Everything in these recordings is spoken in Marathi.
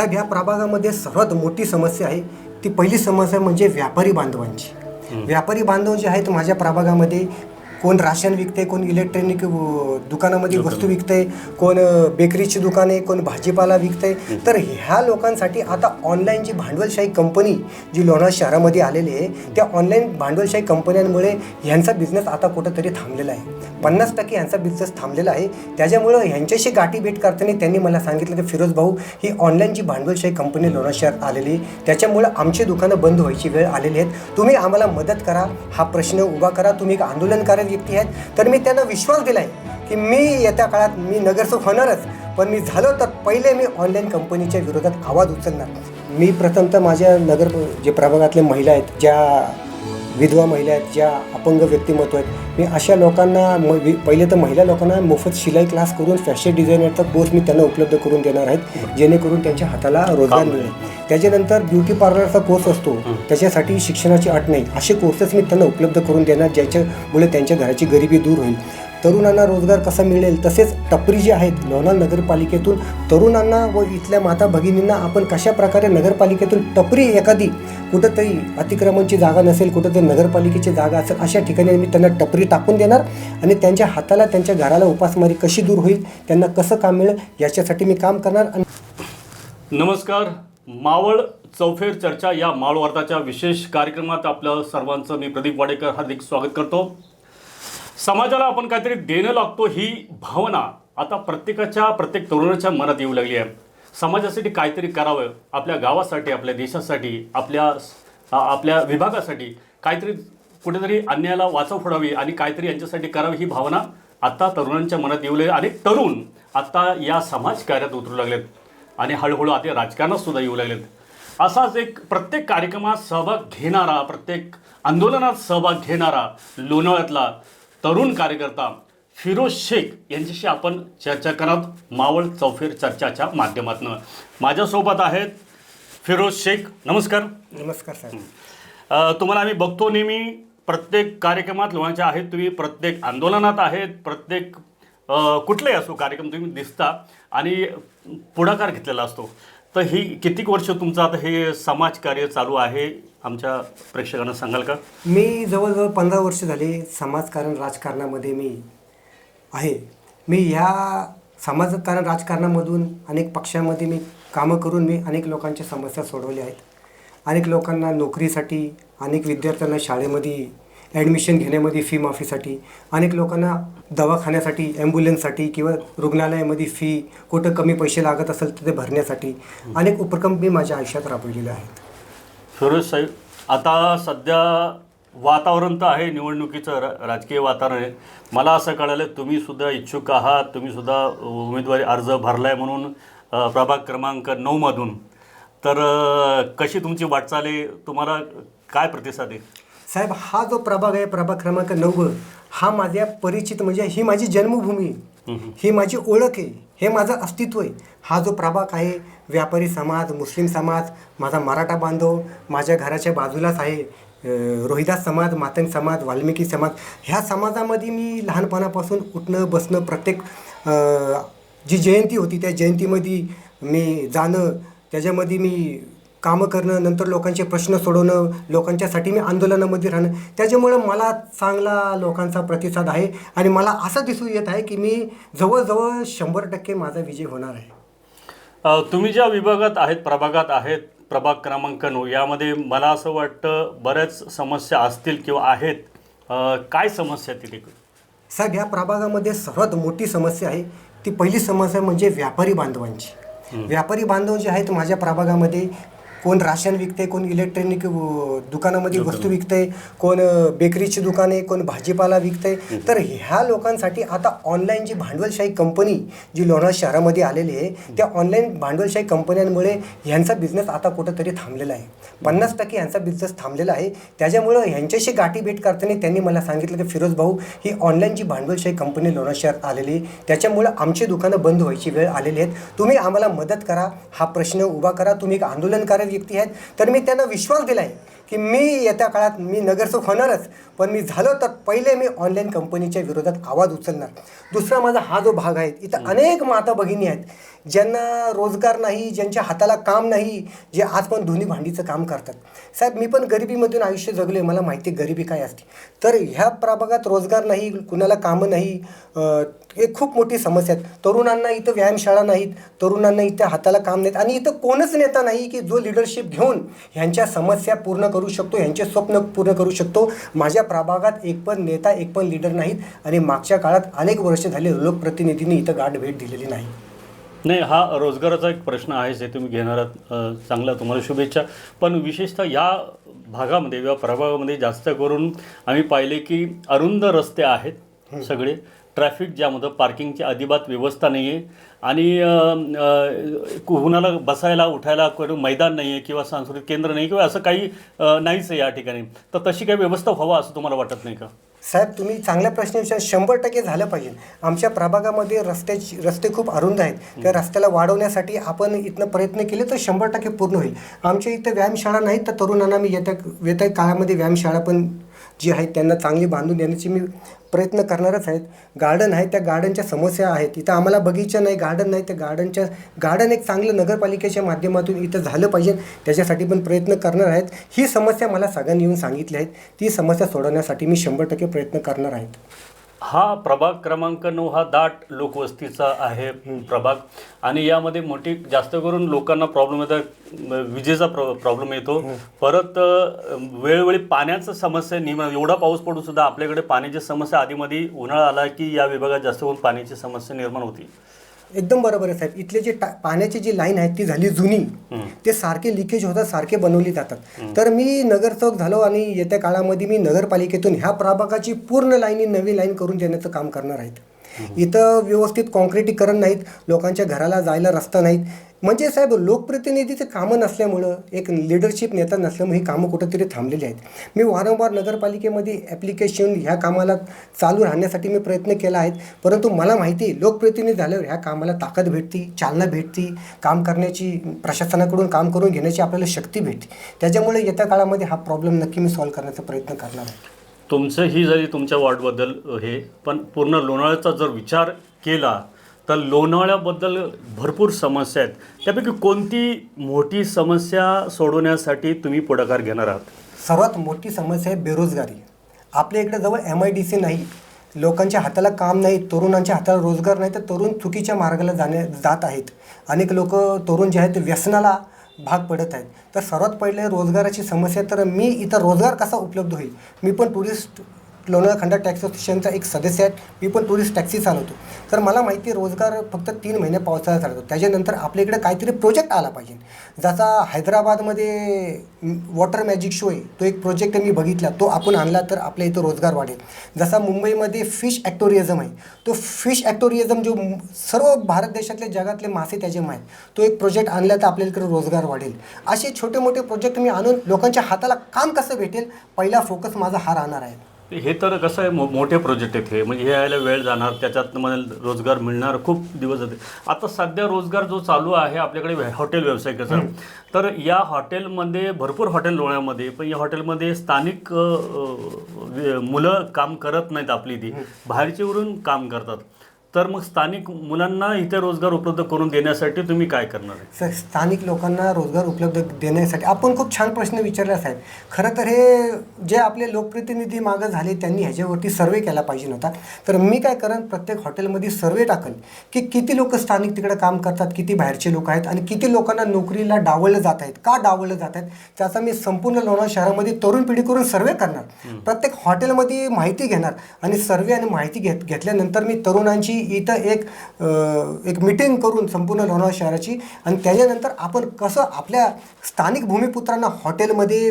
साहेब या प्रभागामध्ये सर्वात मोठी समस्या आहे. ती पहिली समस्या म्हणजे व्यापारी बांधवांची. व्यापारी बांधव जे आहेत माझ्या प्रभागामध्ये कोण राशन विकते कोण इलेक्ट्रॉनिक दुकानामध्ये वस्तू विकते कोण बेकरीची दुकाने कोण भाजीपाला विकते तर ह्या लोकांसाठी आता ऑनलाईन जी भांडवलशाही कंपनी जी लोणावळा शहरामध्ये आलेली आहे त्या ऑनलाईन भांडवलशाही कंपन्यांमुळे ह्यांचा बिझनेस आता कुठंतरी थांबलेला आहे. पन्नास टक्के यांचा बिझनेस थांबलेला आहे. त्याच्यामुळं ह्यांच्याशी गाठी भेट करताना त्यांनी मला सांगितलं की फिरोज भाऊ ही ऑनलाईन जी भांडवलशाही कंपनी लोणार शहरात आलेली त्याच्यामुळं आमची दुकानं बंद व्हायची वेळ आलेली आहेत. तुम्ही आम्हाला मदत करा हा प्रश्न उभा करा. तुम्ही एक आंदोलनकारक व्यक्ती आहेत तर मी त्यांना विश्वास दिला आहे की मी येत्या काळात मी नगरसेवक होणारच. पण मी झालो तर पहिले मी ऑनलाईन कंपनीच्या विरोधात आवाज उचलणार. मी प्रथमतः माझ्या नगर जे प्रभागातल्या महिला आहेत ज्या विधवा महिला आहेत ज्या अपंग व्यक्तिमत्व आहेत. मी अशा लोकांना म वि- पहिले तर महिला लोकांना मोफत शिलाई क्लास करून फॅशन डिझायनरचा कोर्स मी त्यांना उपलब्ध करून देणार आहेत जेणेकरून त्यांच्या हाताला रोजगार मिळेल. त्याच्यानंतर ब्युटी पार्लरचा कोर्स असतो. त्याच्यासाठी शिक्षणाची अट नाही. असे कोर्सेस मी त्यांना उपलब्ध करून देणार ज्याच्यामुळे त्यांच्या घराची गरिबी दूर होईल. तरुणांना रोजगार कसा मिळेल? तसेच टपरी जी आहेत लोणार नगरपालिकेतून तरुणांना व इथल्या माता भगिनींना आपण कशा प्रकारे नगरपालिकेतून टपरी एखादी कुठंतरी अतिक्रमणची जागा नसेल कुठंतरी नगरपालिकेची जागा असेल अशा ठिकाणी मी त्यांना टपरी टाकून देणार आणि त्यांच्या हाताला त्यांच्या घराला उपासमारी कशी दूर होईल त्यांना कसं काम मिळेल याच्यासाठी मी काम करणार आणि नमस्कार. मावळ चौफेर चर्चा या माळवार्ताच्या विशेष कार्यक्रमात आपलं सर्वांचं मी प्रदीप वाडेकर हार्दिक स्वागत करतो. समाजाला आपण काहीतरी देणं लागतो ही भावना आता प्रत्येकाच्या प्रत्येक तरुणाच्या मनात येऊ लागली आहे. समाजासाठी काहीतरी करावं आपल्या गावासाठी आपल्या देशासाठी आपल्या आपल्या विभागासाठी काहीतरी कुठेतरी अन्यायाला वाचव फोडावी आणि काहीतरी यांच्यासाठी करावी ही भावना आत्ता तरुणांच्या मनात येऊ लागली आणि तरुण आत्ता या समाज कार्यात उतरू लागलेत. आणि हळूहळू आता राजकारणात सुद्धा येऊ लागलेत. असाच एक प्रत्येक कार्यक्रमात सहभाग घेणारा प्रत्येक आंदोलनात सहभाग घेणारा लोणावळ्यातला तरुण कार्यकर्ता फिरोज शेख यांच्याशी आपण चर्चा करत मावळ चौफेर चर्चाच्या माध्यमातून. माझ्यासोबत आहेत फिरोज शेख. नमस्कार. नमस्कार साहेब अ, तुम्हाला आम्ही बघतो नेहमी प्रत्येक कार्यक्रमात लोणाच्या आहेत तुम्ही प्रत्येक आंदोलनात आहेत प्रत्येक कुठलाही असो कार्यक्रम तुम्ही दिसता आणि पुढाकार घेतलेला असतो. तर ही कितीक वर्ष तुमचं आता हे समाजकार्य चालू आहे? आमच्या प्रेक्षकांना सांगाल का? मी जवळजवळ पंधरा वर्ष झाले समाजकारण राजकारणामध्ये मी आहे. मी ह्या समाजकारण राजकारणामधून अनेक पक्षामध्ये मी कामं करून मी अनेक लोकांच्या समस्या सोडवल्या आहेत. अनेक लोकांना नोकरीसाठी अनेक विद्यार्थ्यांना शाळेमध्ये ॲडमिशन घेण्यामध्ये फी माफीसाठी. अनेक लोकांना दवाखान्यासाठी ॲम्ब्युलन्ससाठी किंवा रुग्णालयामध्ये फी कुठं कमी पैसे लागत असेल तर ते भरण्यासाठी अनेक उपक्रम मी माझ्या आयुष्यात राबवलेले आहेत. फिरोज साहेब आता सध्या वातावरण तर आहे निवडणुकीचं रा राजकीय वातावरण आहे. मला असं कळालं तुम्हीसुद्धा इच्छुक आहात तुम्ही सुद्धा उमेदवारी अर्ज भरला आहे म्हणून प्रभाग क्रमांक नऊमधून तर कशी तुमची वाटचाल आहे तुम्हाला काय प्रतिसाद आहे? साहेब हा जो प्रभाग आहे प्रभाग क्रमांक नऊ हा माझ्या परिचित म्हणजे ही माझी जन्मभूमी. ही माझी ओळख आहे. हे माझं अस्तित्व आहे. हा जो प्रभाग आहे व्यापारी समाज मुस्लिम समाज माझा मराठा बांधव माझ्या घराच्या बाजूलाच आहे रोहिदास समाज मातंग समाज वाल्मिकी समाज. ह्या समाजामध्ये मी लहानपणापासून उठणं बसणं प्रत्येक जी जयंती होती त्या जयंतीमध्ये मी जाणं त्याच्यामध्ये मी कामं करणं नंतर लोकांचे प्रश्न सोडवणं लोकांच्यासाठी मी आंदोलनामध्ये राहणं त्याच्यामुळं मला चांगला लोकांचा प्रतिसाद आहे आणि मला असं दिसून येत आहे की मी जवळजवळ शंभर टक्के माझा विजय होणार आहे. तुम्ही ज्या विभागात आहेत प्रभागात आहेत प्रभाग क्रमांक नऊ यामध्ये मला असं वाटतं बऱ्याच समस्या असतील किंवा आहेत. काय समस्या तिथे? साहेब ह्या प्रभागामध्ये सर्वात मोठी समस्या आहे ती पहिली समस्या म्हणजे व्यापारी बांधवांची. व्यापारी बांधव जे आहेत माझ्या प्रभागामध्ये कोण राशन विकते कोण इलेक्ट्रॉनिक दुकानामध्ये वस्तू विकते कोण बेकरीची दुकाने कोण भाजीपाला विकते तर ह्या लोकांसाठी आता ऑनलाईन जी भांडवलशाही कंपनी जी लोणार शहरामध्ये आलेली आहे त्या ऑनलाईन भांडवलशाही कंपन्यांमुळे ह्यांचा बिझनेस आता कुठंतरी थांबलेला आहे. पन्नास टक्के ह्यांचा बिझनेस थांबलेला आहे. त्याच्यामुळं ह्यांच्याशी गाठी भेट करताना त्यांनी मला सांगितलं की फिरोज भाऊ ही ऑनलाईन जी भांडवलशाही कंपनी लोणार शहरात आलेली आहे त्याच्यामुळं आमची दुकानं बंद व्हायची वेळ आलेली आहेत. तुम्ही आम्हाला मदत करा हा प्रश्न उभा करा. तुम्ही एक आंदोलनकारक व्यक्ती आहेत. तर मी त्यांना विश्वास दिला आहे की मी येत्या काळात मी नगरसेवक होणारच. पण मी झालो तर पहिले मी ऑनलाईन कंपनीच्या विरोधात आवाज उचलणार. दुसरा माझा हा जो भाग आहे इथं अनेक माता भगिनी आहेत ज्यांना रोजगार नाही ज्यांच्या हाताला काम नाही जे आज पण धुनी भांडीचं काम करतात. साहेब मी पण गरिबीमधून आयुष्य जगले मला माहिती गरिबी काय असते. तर ह्या प्रभागात रोजगार नाही कुणाला कामं नाही हे खूप मोठी समस्या आहेत. तरुणांना इथं व्यायामशाळा नाहीत तरुणांना इथं हाताला काम नाहीत आणि इथं कोणच नेता नाही की जो लिडरशिप घेऊन ह्यांच्या समस्या पूर्ण करू शकतो ह्यांचे स्वप्न पूर्ण करू शकतो. माझ्या प्रभागात एक पण नेता एक पण लीडर नाहीत आणि मागच्या काळात अनेक वर्ष झाले लोकप्रतिनिधींनी इथं गाठ भेट दिलेली नाही. नाही हा रोजगाराचा एक प्रश्न आहे जे तुम्ही घेणार आहात चांगला तुम्हाला शुभेच्छा. पण विशेषतः या भागामध्ये किंवा प्रभागामध्ये जास्त करून आम्ही पाहिले की अरुंद रस्ते आहेत सगळे. ट्रॅफिक जॅम होतं पार्किंगची अजिबात व्यवस्था नाही आहे आणि कुणाला बसायला उठायला करून मैदान नाही आहे किंवा सांस्कृतिक केंद्र नाही किंवा असं काही नाहीच आहे या ठिकाणी. तर तशी काही व्यवस्था व्हावा असं तुम्हाला वाटत नाही का? साहेब तुम्ही चांगल्या प्रश्न विचार शंभर टक्के झालं पाहिजे. आमच्या प्रभागामध्ये रस्त्याची रस्ते खूप अरुंद आहेत. त्या रस्त्याला वाढवण्यासाठी आपण इथनं प्रयत्न केले तर शंभर टक्के पूर्ण होईल. आमच्या इथं व्यायामशाळा नाहीत तर तरुणांना मी येत्या येत्या काळामध्ये व्यायामशाळा पण जी आहेत त्यांना चांगली बांधून देण्याची मी प्रयत्न करणारच आहेत. गार्डन आहे त्या गार्डनच्या समस्या आहेत. इथं आम्हाला बगीचा नाही गार्डन नाही. त्या गार्डनच्या गार्डन एक चांगलं नगरपालिकेच्या माध्यमातून इथं झालं पाहिजे. त्याच्यासाठी पण प्रयत्न करणार आहेत. ही समस्या मला सगळ्यांनी येऊन सांगितली आहेत. ती समस्या सोडवण्यासाठी मी शंभर टक्के प्रयत्न करणार आहेत हा प्रभाग क्रमांक नऊ हा दाट लोकवस्तीचा आहे प्रभाग. आणि यामध्ये मोठी जास्त करून लोकांना प्रॉब्लेम येतात विजेचा प्रॉ प्रॉब्लेम येतो. परत वेळोवेळी पाण्याचं समस्या निर्माण एवढा पाऊस पडून सुद्धा आपल्याकडे पाण्याची समस्या आधीमध्ये उन्हाळा आला की या विभागात जास्त करून पाण्याची समस्या निर्माण होती. एकदम बरोबर आहे साहेब. इथले जे पाण्याची जी लाईन आहे ती झाली जुनी. ते सारखे लिकेज होतात सारखे बनवली जातात. तर मी नगरसेवक झालो आणि येत्या काळामध्ये मी नगरपालिकेतून ह्या प्रभागाची पूर्ण लाईनी नवी लाईन करून देण्याचं काम करणार आहेत इथं व्यवस्थित कॉन्क्रिटीकरण नाहीत लोकांच्या घराला जायला रस्ता नाहीत. म्हणजे साहेब लोकप्रतिनिधीचे कामं नसल्यामुळं एक लिडरशिप नेता नसल्यामुळे ही कामं कुठंतरी थांबलेली आहेत. मी वारंवार नगरपालिकेमध्ये ॲप्लिकेशन ह्या कामाला चालू राहण्यासाठी मी प्रयत्न केला आहे. परंतु मला माहिती लोकप्रतिनिधी झाल्यावर ह्या कामाला ताकद भेटती चालना भेटती काम करण्याची प्रशासनाकडून काम करून घेण्याची आपल्याला शक्ती भेटते. त्याच्यामुळे येत्या काळामध्ये हा प्रॉब्लेम नक्की मी सॉल्व्ह करण्याचा प्रयत्न करणार आहे. तुमचं ही जरी तुमच्या वॉर्डबद्दल हे पण पूर्ण लोणावळ्याचा जर विचार केला तर लोणावळ्याबद्दल भरपूर समस्या आहेत. त्यापैकी कोणती मोठी समस्या सोडवण्यासाठी तुम्ही पुढाकार घेणार आहात? सर्वात मोठी समस्या आहे बेरोजगारी. आपल्या इकडे जवळ एम आय डी सी नाही. लोकांच्या हाताला काम नाही तरुणांच्या हाताला रोजगार नाही तर तरुण चुकीच्या मार्गाला जाण्या जात आहेत. अनेक लोक तरुण जे आहेत ते व्यसनाला भाग पडत आहेत. तर सर्वात पहिले रोजगाराची समस्या तर मी इथं रोजगार कसा उपलब्ध होईल? मी पण टुरिस्ट लोणार खंडा टॅक्सी असोसिएशनचा एक सदस्य आहे मी पण टुरिस्ट टॅक्सी चालवतो. तर मला माहिती आहे रोजगार फक्त तीन महिने पावसाळा चालतो. त्याच्यानंतर आपल्या इकडे काहीतरी प्रोजेक्ट आला पाहिजे. जसा हैदराबादमध्ये वॉटर मॅजिक शो आहे तो एक प्रोजेक्ट मी बघितला. तो आपण आणला तर आपल्या इथं रोजगार वाढेल. जसा मुंबईमध्ये फिश ॲक्टोरिझम आहे तो फिश ॲक्टोरिझम जो सर्व भारत देशातले जगातले मासे त्याचे आहेत तो एक प्रोजेक्ट आणला तर आपल्या इकडे रोजगार वाढेल. असे छोटे मोठे प्रोजेक्ट मी आणून लोकांच्या हाताला काम कसं भेटेल पहिला फोकस माझा हा राहणार आहे. हे तर कसं आहे मो मोठे प्रोजेक्ट आहेत हे. म्हणजे हे यायला वेळ जाणार त्याच्यात मला रोजगार मिळणार खूप दिवस जाते आता सध्या रोजगार जो चालू आहे आपल्याकडे हॉटेल व्यावसायिकाचा तर या हॉटेलमध्ये भरपूर हॉटेल लोण्यामध्ये पण या हॉटेलमध्ये स्थानिक मुलं काम करत नाहीत आपली ती. बाहेरचेवरून काम करतात. तर मग स्थानिक मुलांना इथे रोजगार उपलब्ध करून देण्यासाठी तुम्ही काय करणार आहे? स- स्थानिक लोकांना रोजगार उपलब्ध देण्यासाठी आपण खूप छान प्रश्न विचारला साहेब. खरं तर हे जे आपले लोकप्रतिनिधी मागं झाले त्यांनी ह्याच्यावरती सर्वे केला पाहिजे नव्हता. तर मी काय करेन प्रत्येक हॉटेलमध्ये सर्वे टाकन की किती लोक स्थानिक तिकडे काम करतात किती बाहेरचे लोक आहेत आणि किती लोकांना नोकरीला डावललं जात आहेत का डावललं जात आहेत त्याचा मी संपूर्ण लोणावळा शहरामध्ये तरुण पिढी करून सर्वे करणार. प्रत्येक हॉटेलमध्ये माहिती घेणार आणि सर्वे आणि माहिती घेत घेतल्यानंतर मी तरुणांची इथं एक एक मिटिंग करून संपूर्ण लोणावळा शहराची आणि त्याच्यानंतर आपण कसं आपल्या स्थानिक भूमिपुत्रांना हॉटेलमध्ये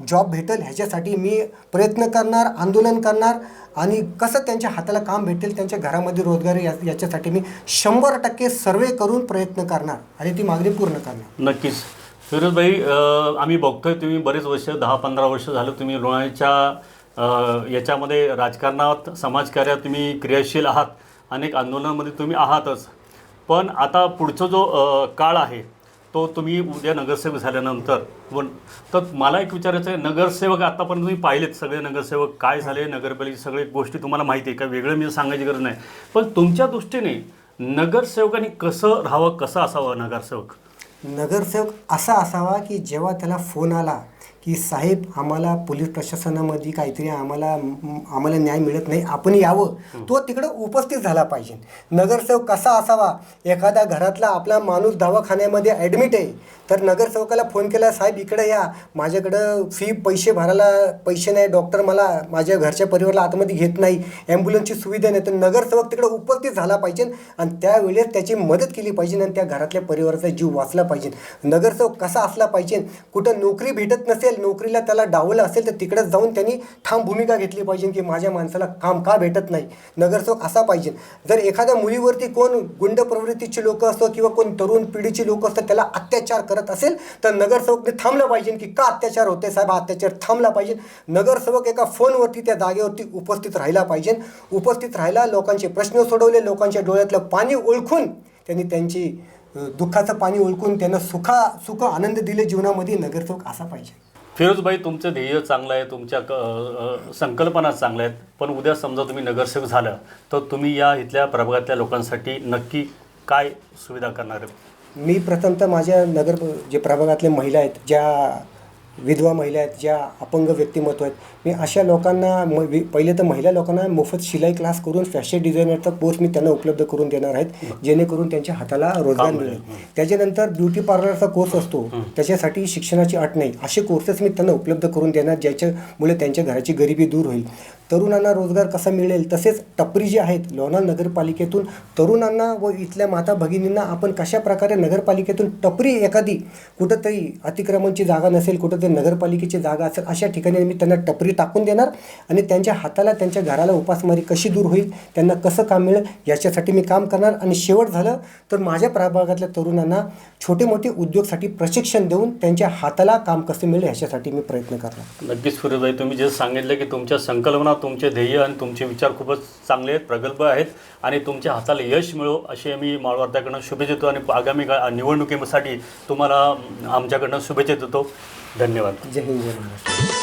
जॉब भेटेल ह्याच्यासाठी मी प्रयत्न करणार आंदोलन करणार आणि कसं त्यांच्या हाताला काम भेटेल त्यांच्या घरामध्ये रोजगार या याच्यासाठी मी शंभर टक्के सर्वे करून प्रयत्न करणार आणि ती मागणी पूर्ण करणार. नक्कीच. फिरोजभाई आम्ही बघतोय तुम्ही बरेच वर्ष दहा पंधरा वर्ष झालं तुम्ही लोणाच्या याच्यामध्ये राजकारणात समाजकार्यात तुम्ही क्रियाशील आहात. अनेक आंदोलनामध्ये तुम्ही आहातच. पण आता पुढचा जो काळ आहे तो तुम्ही उद्या नगरसेवक झाल्यानंतर व तर मला एक विचारायचं आहे नगरसेवक आतापर्यंत तुम्ही पाहिलेत सगळे नगरसेवक काय झाले नगरपालिकेची सगळे गोष्टी तुम्हाला माहिती आहे का वेगळं मी सांगायची गरज नाही. पण तुमच्या दृष्टीने नगरसेवकांनी कसं राहावं कसं असावं नगरसेवक? नगरसेवक असा असावा की जेव्हा त्याला फोन आला की साहेब आम्हाला पोलीस प्रशासनामध्ये काहीतरी आम्हाला आम्हाला न्याय मिळत नाही आपण यावं. तो तिकडं उपस्थित झाला पाहिजे. नगरसेवक कसा असावा? एखाद्या घरातला आपला माणूस दवाखान्यामध्ये ॲडमिट आहे तर नगरसेवकाला फोन केला साहेब इकडे या. माझ्याकडं फी पैसे भरायला पैसे नाही. डॉक्टर मला माझ्या घरच्या परिवाराला आतमध्ये घेत नाही. ॲम्ब्युलन्सची सुविधा नाही. तर नगरसेवक तिकडे उपस्थित झाला पाहिजे आणि त्यावेळेस त्याची मदत केली पाहिजे आणि त्या घरातल्या परिवाराचा जीव वाचला पाहिजे. नगरसेवक कसा असला पाहिजे? कुठं नोकरी भेटत नसेल नोकरीला त्याला डावलं असेल तर तिकडे जाऊन त्यांनी ठाम भूमिका घेतली पाहिजे की माझ्या माणसाला काम का भेटत नाही? नगरसेवक असा पाहिजे. जर एखाद्या मुलीवरती कोण गुंड प्रवृत्तीची लोक असतो किंवा कोण तरुण पिढीची लोक असतात त्याला अत्याचार करत असेल तर नगरसेवकने थांबलं पाहिजे की का अत्याचार होते साहेब? अत्याचार थांबला पाहिजे. नगरसेवक एका फोनवरती त्या जागेवरती उपस्थित राहिला पाहिजे. उपस्थित राहिला लोकांचे प्रश्न सोडवले लोकांच्या डोळ्यातलं पाणी ओळखून त्यांनी त्यांची दुःखाचं पाणी ओळखून त्यांना सुखा सुख आनंद दिले जीवनामध्ये नगरसेवक असा पाहिजे. फिरोजभाई तुमचं ध्येय चांगलं आहे तुमच्या क- संकल्पना चांगल्या आहेत पण उद्या समजा तुम्ही नगरसेवक झालं तर तुम्ही या इथल्या प्रभागातल्या लोकांसाठी नक्की काय सुविधा करणार आहे मी प्रथमतः माझ्या नगर जे प्रभागातल्या महिला आहेत ज्या विधवा महिला आहेत ज्या अपंग व्यक्तिमत्व आहेत. मी अशा लोकांना म पहिले तर महिला लोकांना मोफत शिलाई क्लास करून फॅशन डिझायनरचा कोर्स मी त्यांना उपलब्ध करून देणार आहेत जेणेकरून त्यांच्या हाताला रोजगार मिळेल. त्याच्यानंतर ब्युटी पार्लरचा कोर्स असतो. त्याच्यासाठी शिक्षणाची अट नाही. असे कोर्सेस मी त्यांना उपलब्ध करून देणार ज्याच्यामुळे त्यांच्या घराची गरिबी दूर होईल. तरुणांना रोजगार कसा मिळेल? तसेच टपरी जी आहेत लोणार नगरपालिकेतून तरुणांना व इथल्या माता भगिनींना आपण कशा प्रकारे नगरपालिकेतून टपरी एखादी कुठंतरी अतिक्रमणची जागा नसेल कुठंतरी नगरपालिकेची जागा असेल अशा ठिकाणी मी त्यांना टपरी टाकून देणार आणि त्यांच्या हाताला त्यांच्या घराला उपासमारी कशी दूर होईल त्यांना कसं काम मिळेल याच्यासाठी मी काम करणार. आणि शेवट झालं तर माझ्या प्रभागातल्या तरुणांना छोटे मोठे उद्योगसाठी प्रशिक्षण देऊन त्यांच्या हाताला काम कसं मिळेल ह्याच्यासाठी मी प्रयत्न करणार. नक्कीच फिरोजभाई तुम्ही जे सांगितलं की तुमच्या संकल्पना तुमचे ध्येय आणि तुमचे विचार खूपच चांगले आहेत प्रगल्भ आहेत आणि तुमच्या हाताला यश मिळो असे मी माळवार्त्याकडनं शुभेच्छा देतो आणि आगामी का निवडणुकीसाठी तुम्हाला आमच्याकडनं शुभेच्छा देतो. धन्यवाद. जय हिंद महाराष्ट्र.